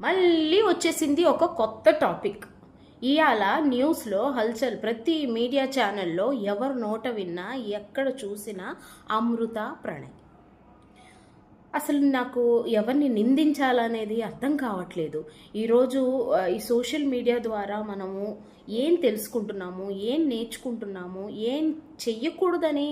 మళ్ళీ వచ్చేసింది ఒక కొత్త టాపిక్. ఇవాళ న్యూస్లో హల్చల్ ప్రతి మీడియా ఛానల్లో ఎవరు నోట విన్నా ఎక్కడ చూసినా అమృత ప్రణయ్. అసలు నాకు ఎవరిని నిందించాలనేది అర్థం కావట్లేదు. ఈరోజు ఈ సోషల్ మీడియా ద్వారా మనము ఏం తెలుసుకుంటున్నాము ఏం నేర్చుకుంటున్నాము ఏం చెయ్యకూడదని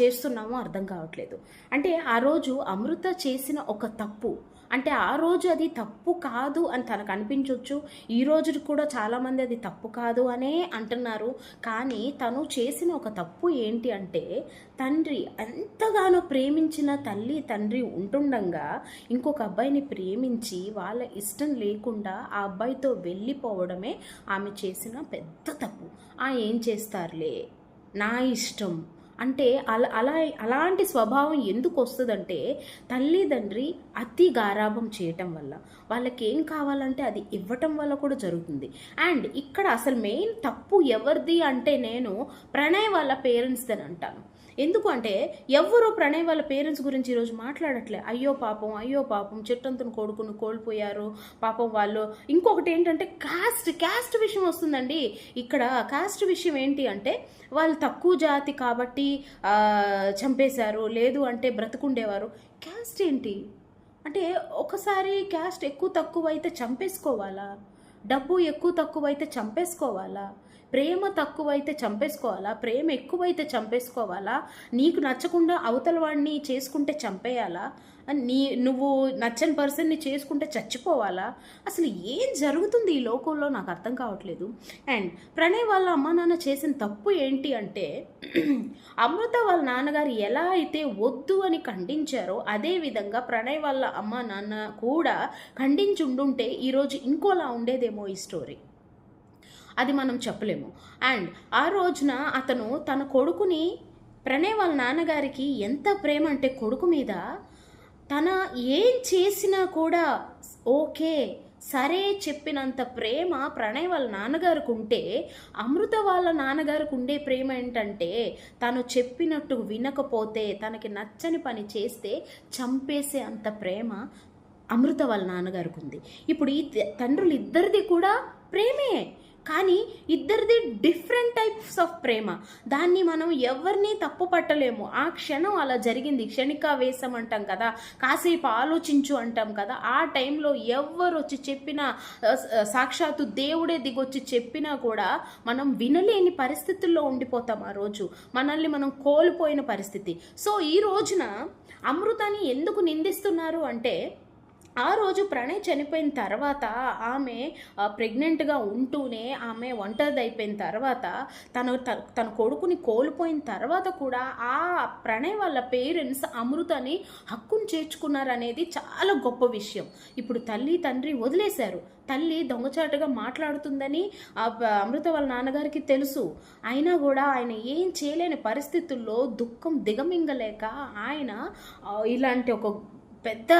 చేస్తున్నామో అర్థం కావట్లేదు. అంటే ఆ రోజు అమృత చేసిన ఒక తప్పు అంటే ఆ రోజు అది తప్పు కాదు అని తనకు అనిపించవచ్చు ఈ రోజు కూడా చాలామంది అది తప్పు కాదు అనే అంటున్నారు. కానీ తను చేసిన ఒక తప్పు ఏంటి అంటే తండ్రి ఎంతగానో ప్రేమించిన తల్లి తండ్రి ఉంటుండగా ఇంకొక అబ్బాయిని ప్రేమించి వాళ్ళ ఇష్టం లేకుండా ఆ అబ్బాయితో వెళ్ళిపోవడమే ఆమె చేసిన పెద్ద తప్పు. ఆ ఏం చేస్తారులే? నా ఇష్టం. అంటే అలా అలా అలాంటి స్వభావం ఎందుకు వస్తుందంటే తల్లిదండ్రి అతి గారాభం చేయటం వల్ల. వాళ్ళకి ఏం కావాలంటే అది ఇవ్వటం వల్ల కూడా జరుగుతుంది. అండ్ ఇక్కడ అసలు మెయిన్ తప్పు ఎవరిది అంటే నేను ప్రణయ్ వాళ్ళ పేరెంట్స్ది అని అంటాను. ఎందుకంటే ఎవరు ప్రణయ్ వాళ్ళ పేరెంట్స్ గురించి ఈరోజు మాట్లాడట్లే. అయ్యో పాపం అయ్యో పాపం చెట్టంతును కొడుకును కోల్పోయారు. పాపం వాళ్ళు. ఇంకొకటి ఏంటంటే కాస్ట్ కాస్ట్ విషయం వస్తుందండి. ఇక్కడ కాస్ట్ విషయం ఏంటి అంటే వాళ్ళు తక్కువ జాతి కాబట్టి చంపేశారు లేదు అంటే బ్రతుకుండేవారు. క్యాస్ట్ ఏంటి? అంటే ఒకసారి క్యాస్ట్ ఎక్కువ తక్కువ అయితే చంపేసుకోవాలా? డబ్బు ఎక్కువ తక్కువ అయితే చంపేసుకోవాలా? ప్రేమ తక్కువైతే చంపేసుకోవాలా? ప్రేమ ఎక్కువైతే చంపేసుకోవాలా? నీకు నచ్చకుండా అవతల వాడిని చేసుకుంటే చంపేయాలా? నీ నువ్వు నచ్చని పర్సన్ని చేసుకుంటే చచ్చిపోవాలా? అసలు ఏం జరుగుతుంది ఈ లోకంలో నాకు అర్థం కావట్లేదు. అండ్ ప్రణయ్ వాళ్ళ అమ్మ నాన్న చేసిన తప్పు ఏంటి అంటే అమృత వాళ్ళ నాన్నగారు ఎలా అయితే వద్దు అని ఖండించారో అదే విధంగా ప్రణయ్ వాళ్ళ అమ్మ నాన్న కూడా ఖండించి ఉండుంటే ఈరోజు ఇంకోలా ఉండేదేమో ఈ స్టోరీ. అది మనం చెప్పలేము. అండ్ ఆ రోజున అతను తన కొడుకుని ప్రణయ్ వాళ్ళ నాన్నగారికి ఎంత ప్రేమ అంటే కొడుకు మీద తన ఏం చేసినా కూడా ఓకే సరే చెప్పినంత ప్రేమ ప్రణయ్ వాళ్ళ నాన్నగారికి ఉంటే అమృత వాళ్ళ నాన్నగారికి ఉండే ప్రేమ ఏంటంటే తను చెప్పినట్టు వినకపోతే తనకి నచ్చని పని చేస్తే చంపేసే అంత ప్రేమ అమృత వాళ్ళ నాన్నగారికి ఉంది ఇప్పుడు ఈ త- తండ్రులు ఇద్దరిది కూడా ప్రేమే. కానీ ఇద్దరిది డిఫరెంట్ టైప్స్ ఆఫ్ ప్రేమ. దాన్ని మనం ఎవరిని తప్పు పట్టలేము. ఆ క్షణం అలా జరిగింది. క్షణికావేశం అంటాం కదా కాసేపు ఆలోచించు అంటాం కదా ఆ టైంలో ఎవరు వచ్చి చెప్పినా సాక్షాత్తు దేవుడే దిగొచ్చి చెప్పినా కూడా మనం వినలేని పరిస్థితుల్లో ఉండిపోతాం ఆ రోజు. మనల్ని మనం కోల్పోయిన పరిస్థితి. సో ఈ రోజున అమృతాన్ని ఎందుకు నిందిస్తున్నారు అంటే ఆ రోజు ప్రణయ్ చనిపోయిన తర్వాత ఆమె ప్రెగ్నెంట్గా ఉంటూనే ఆమె ఒంటరిది అయిపోయిన తర్వాత తను త- తన కొడుకుని కోల్పోయిన తర్వాత కూడా ఆ ప్రణయ్ వాళ్ళ పేరెంట్స్ అమృతని హక్కును చేర్చుకున్నారనేది చాలా గొప్ప విషయం. ఇప్పుడు తల్లి తండ్రి వదిలేశారు. తల్లి దొంగచాటుగా మాట్లాడుతుందని అమృత వాళ్ళ నాన్నగారికి తెలుసు. అయినా కూడా ఆయన ఏం చేయలేని పరిస్థితుల్లో దుఃఖం దిగమింగలేక ఆయన ఇలాంటి ఒక పెద్ద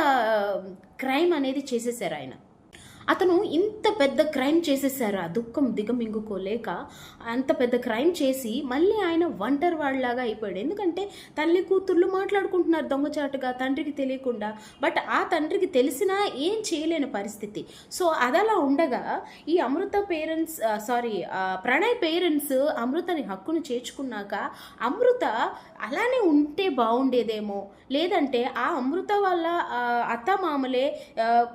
క్రైమ్ అనేది చేసేసారు ఆయన. అతను ఇంత పెద్ద క్రైమ్ చేసేసారు. ఆ దుఃఖం దిగమింగుకోలేక అంత పెద్ద క్రైమ్ చేసి మళ్ళీ ఆయన ఒంటరి వాళ్ళలాగా అయిపోయాడు. ఎందుకంటే తల్లి కూతుర్లు మాట్లాడుకుంటున్నారు దొంగచాటుగా తండ్రికి తెలియకుండా. బట్ ఆ తండ్రికి తెలిసినా ఏం చేయలేని పరిస్థితి. సో అదలా ఉండగా ఈ Amrutha parents sorry Pranay parents అమృతని హక్కును చేర్చుకున్నాక అమృత అలానే ఉంటే బాగుండేదేమో లేదంటే ఆ అమృత వల్ల అత్త మామలే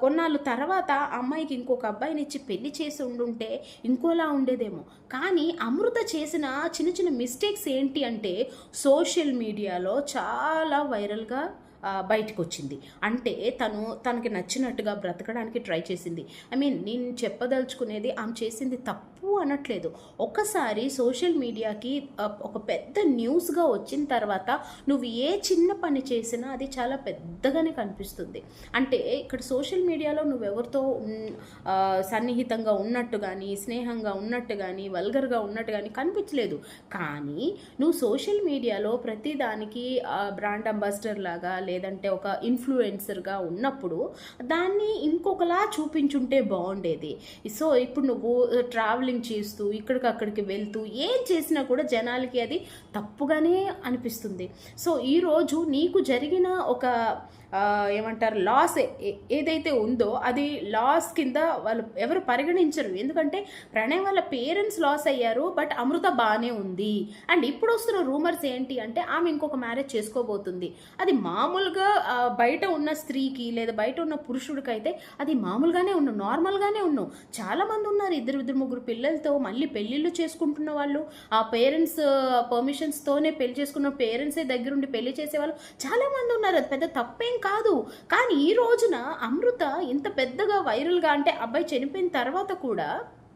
కొన్నాళ్ళు తర్వాత అమ్మాయి అమ్మాయికి ఇంకొక అబ్బాయిని ఇచ్చి పెళ్ళి చేసి ఉండుంటే ఇంకోలా ఉండేదేమో. కానీ అమృత చేసిన చిన్న చిన్న మిస్టేక్స్ ఏంటి అంటే సోషల్ మీడియాలో చాలా వైరల్గా బయటకు వచ్చింది అంటే తను తనకి నచ్చినట్టుగా బ్రతకడానికి ట్రై చేసింది. ఐ మీన్ నేను చెప్పదలుచుకునేది ఆమె చేసింది తప్పు అనట్లేదు. ఒకసారి సోషల్ మీడియాకి ఒక పెద్ద న్యూస్గా వచ్చిన తర్వాత నువ్వు ఏ చిన్న పని చేసినా అది చాలా పెద్దగానే కనిపిస్తుంది. అంటే ఇక్కడ సోషల్ మీడియాలో నువ్వెవరితో సన్నిహితంగా ఉన్నట్టు కానీ స్నేహంగా ఉన్నట్టు కానీ వల్గర్గా ఉన్నట్టు కానీ కనిపించలేదు. కానీ నువ్వు సోషల్ మీడియాలో ప్రతిదానికి బ్రాండ్ అంబాసిడర్ లాగా లేదంటే ఒక ఇన్ఫ్లుయెన్సర్గా ఉన్నప్పుడు దాన్ని ఇంకొకలా చూపించుంటే బాగుండేది సో ఇప్పుడు నువ్వు ట్రావెలింగ్ చేస్తూ ఇక్కడికి అక్కడికి వెళ్తూ ఏం చేసినా కూడా జనాలకి అది తప్పుగానే అనిపిస్తుంది. సో ఈరోజు నీకు జరిగిన ఒక ఏమంటారు లాస్ ఏదైతే ఉందో అది లాస్ కింద వాళ్ళు ఎవరు పరిగణించరు. ఎందుకంటే ప్రణయ్ వాళ్ళ పేరెంట్స్ లాస్ అయ్యారు బట్ అమృత బాగానే ఉంది. అండ్ ఇప్పుడు వస్తున్న రూమర్స్ ఏంటి అంటే ఆమె ఇంకొక మ్యారేజ్ చేసుకోబోతుంది. అది మామూలుగా బయట ఉన్న స్త్రీకి లేదా బయట ఉన్న పురుషుడికి అయితే అది మామూలుగానే ఉన్నాం నార్మల్గానే ఉన్నాం. చాలామంది ఉన్నారు ఇద్దరు ఇద్దరు ముగ్గురు పిల్లలతో మళ్ళీ పెళ్ళిళ్ళు చేసుకుంటున్న వాళ్ళు. ఆ పేరెంట్స్ పర్మిషన్స్తోనే పెళ్ళి చేసుకున్న పేరెంట్సే దగ్గరుండి పెళ్ళి చేసేవాళ్ళు. చాలామంది ఉన్నారు అది పెద్ద తప్పేం కాదు. కానీ ఈ రోజున అమృత ఇంత పెద్దగా వైరల్గా అంటే అబ్బాయి చనిపోయిన తర్వాత కూడా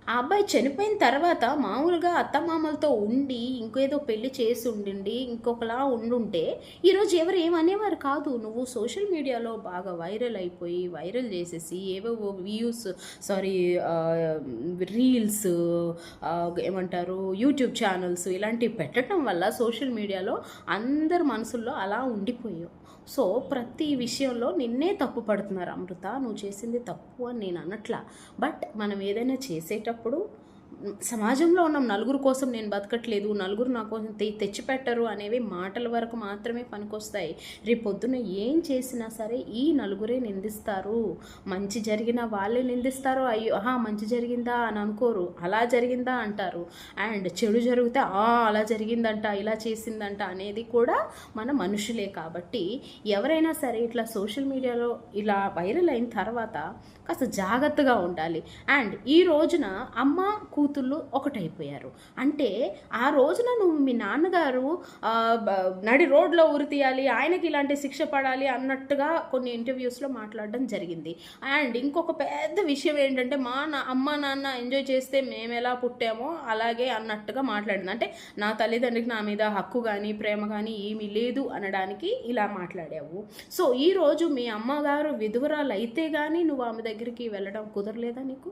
ఆ అబ్బాయి చనిపోయిన తర్వాత మామూలుగా అత్తమామలతో ఉండి ఇంకేదో పెళ్ళి చేసి ఉండి ఇంకొకలా ఉండుంటే ఈరోజు ఎవరు ఏమనేవారు కాదు. నువ్వు సోషల్ మీడియాలో బాగా వైరల్ అయిపోయి వైరల్ చేసేసి ఏవేవో వ్యూస్ సారీ రీల్స్ ఏమంటారు యూట్యూబ్ ఛానల్స్ ఇలాంటివి పెట్టడం వల్ల సోషల్ మీడియాలో అందరి మనసుల్లో అలా ఉండిపోయావు. సో ప్రతి విషయంలో నిన్నే తప్పు పడుతున్నారు అమృత. నువ్వు చేసింది తప్పు అని నేను అనట్లా. బట్ మనం ఏదైనా చేసేటప్పుడు మ్, సమాజంలో ఉన్న నలుగురు కోసం నేను బతకట్లేదు నలుగురు నా కోసం తె తెచ్చిపెట్టరు అనేవి మాటల వరకు మాత్రమే పనికొస్తాయి. రేపు పొద్దున ఏం చేసినా సరే ఈ నలుగురే నిందిస్తారు. మంచి జరిగిన వాళ్ళే నిందిస్తారు. అయ్యో ఆహా మంచి జరిగిందా అని అనుకోరు. అలా జరిగిందా అంటారు. అండ్ చెడు జరిగితే ఆ అలా జరిగిందంట ఇలా చేసిందంట అనేది కూడా మన మనుషులే కాబట్టి ఎవరైనా సరే ఇట్లా సోషల్ మీడియాలో ఇలా వైరల్ అయిన తర్వాత కాస్త జాగ్రత్తగా ఉండాలి. అండ్ ఈ రోజున అమ్మ కూతుళ్ళు ఒకటైపోయారు. అంటే ఆ రోజున నువ్వు మీ నాన్నగారు నడి రోడ్లో ఉరి తీయాలి ఆయనకి ఇలాంటి శిక్ష పడాలి అన్నట్టుగా కొన్ని ఇంటర్వ్యూస్లో మాట్లాడడం జరిగింది. అండ్ ఇంకొక పెద్ద విషయం ఏంటంటే మా నా అమ్మ నాన్న ఎంజాయ్ చేస్తే మేము ఎలా పుట్టామో అలాగే అన్నట్టుగా మాట్లాడింది. అంటే నా తల్లిదండ్రికి నా మీద హక్కు కానీ ప్రేమ కానీ ఏమీ లేదు అనడానికి ఇలా మాట్లాడావు. సో ఈ రోజు మీ అమ్మగారు విధువరాలు అయితే కానీ నువ్వు ఆమె దగ్గరికి వెళ్ళడం కుదరలేదా నీకు?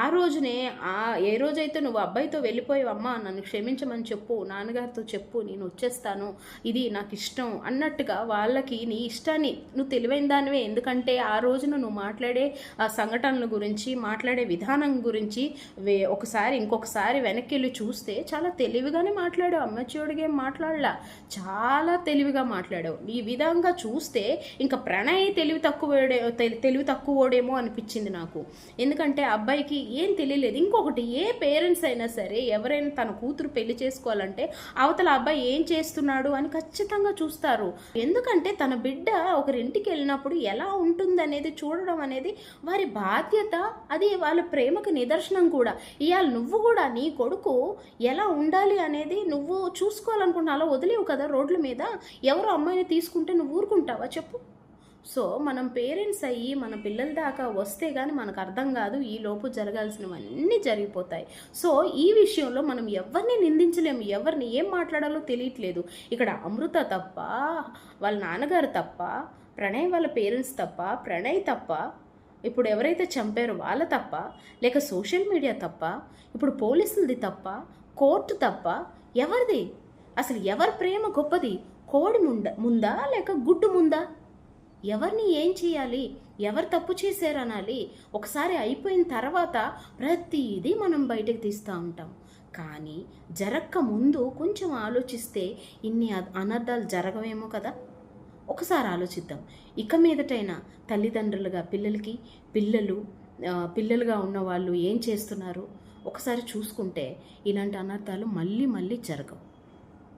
ఆ రోజునే ఆ ఏ రోజైతే నువ్వు అబ్బాయితో వెళ్ళిపోయావమ్మా నన్ను క్షమించమని చెప్పు నాన్నగారితో చెప్పు నేను వచ్చేస్తాను ఇది నాకు ఇష్టం అన్నట్టుగా వాళ్ళకి నీ ఇష్టాన్ని నువ్వు తెలివైన దానివే. ఎందుకంటే ఆ రోజున నువ్వు మాట్లాడే ఆ సంఘటనల గురించి మాట్లాడే విధానం గురించి వే- ఒకసారి ఇంకొకసారి వెనక్కి వెళ్ళి చూస్తే చాలా తెలివిగానే మాట్లాడావు అమ్మచ్చుడిగా మాట్లాడలా? చాలా తెలివిగా మాట్లాడావు. ఈ విధంగా చూస్తే ఇంకా ప్రణయ్ తెలివి తక్కువ తెలివి తక్కువోడేమో అనిపించింది నాకు. ఎందుకంటే అబ్బాయికి ఏం తెలియలేదు. ఇంకొకటి ఏ పేరెంట్స్ అయినా సరే ఎవరైనా తన కూతురు పెళ్ళి చేసుకోవాలంటే అవతల అబ్బాయి ఏం చేస్తున్నాడు అని ఖచ్చితంగా చూస్తారు. ఎందుకంటే తన బిడ్డ ఒకరింటికి వెళ్ళినప్పుడు ఎలా ఉంటుంది అనేది చూడడం అనేది వారి బాధ్యత అది వాళ్ళ ప్రేమకు నిదర్శనం కూడా. ఇవాళ నువ్వు కూడా నీ కొడుకు ఎలా ఉండాలి అనేది నువ్వు చూసుకోవాలనుకుంటున్నా అలా వదిలేవు కదా రోడ్ల మీద? ఎవరో అమ్మాయిని తీసుకుంటే నువ్వు ఊరుకుంటావా? చెప్పు. సో మనం పేరెంట్స్ అయ్యి మన పిల్లల దాకా వస్తే కానీ మనకు అర్థం కాదు ఈ లోపు జరగాల్సినవన్నీ జరిగిపోతాయి. సో ఈ విషయంలో మనం ఎవరిని నిందించలేము ఎవరిని ఏం మాట్లాడాలో తెలియట్లేదు. ఇక్కడ అమృత తప్ప వాళ్ళ నాన్నగారు తప్ప ప్రణయ్ వాళ్ళ పేరెంట్స్ తప్ప ప్రణయ్ తప్ప ఇప్పుడు ఎవరైతే చంపారో వాళ్ళ తప్ప లేక సోషల్ మీడియా తప్ప ఇప్పుడు పోలీసులది తప్ప కోర్టు తప్ప ఎవరిది? అసలు ఎవరి ప్రేమ గొప్పది? కోడి ముంద ముందా లేక గుడ్డు ముందా? ఎవరిని ఏం చేయాలి? ఎవరు తప్పు చేశారు అనాలి ఒకసారి అయిపోయిన తర్వాత ప్రతిదీ మనం బయటకు తీస్తూ ఉంటాం. కానీ జరక్క ముందు కొంచెం ఆలోచిస్తే ఇన్ని అనర్థాలు జరగవేమో కదా? ఒకసారి ఆలోచిద్దాం. ఇక మీదటైనా తల్లిదండ్రులుగా పిల్లలకి పిల్లలు పిల్లలుగా ఉన్నవాళ్ళు ఏం చేస్తున్నారు? ఒకసారి చూసుకుంటే ఇలాంటి అనర్థాలు మళ్ళీ మళ్ళీ జరగవు.